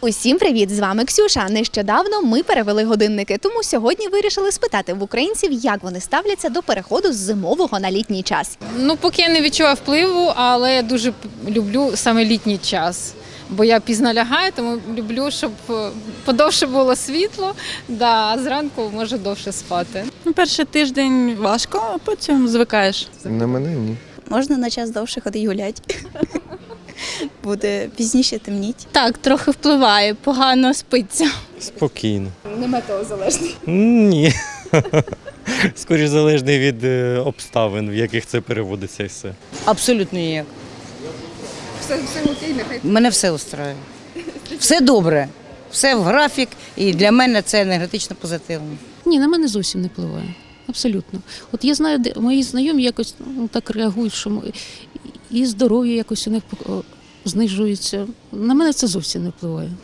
Усім привіт! З вами Ксюша. Нещодавно ми перевели годинники, тому сьогодні вирішили спитати в українців, як вони ставляться до переходу з зимового на літній час. Ну, поки я не відчуваю впливу, але я дуже люблю саме літній час. Бо я пізно лягаю, тому люблю, щоб е, подовше було світло, да, а зранку може довше спати. Ну, Перший тиждень важко, а потім звикаєш. На мене ні. Можна на час довше ходити гуляти. Буде пізніше темніть. Так, трохи впливає, погано спиться. Спокійно. Не метеозалежний? Ні. Скоріше залежний від е, обставин, в яких це переводиться і все. Абсолютно ніяк. Все, все окей, нехай. Мене все устраює. Все добре. Все в графік, і для мене це енергетично позитивно. Ні, на мене зовсім не впливає. Абсолютно. От я знаю, де мої знайомі якось ну, так реагують, що і здоров'я якось у них знижується. На мене це зовсім не впливає.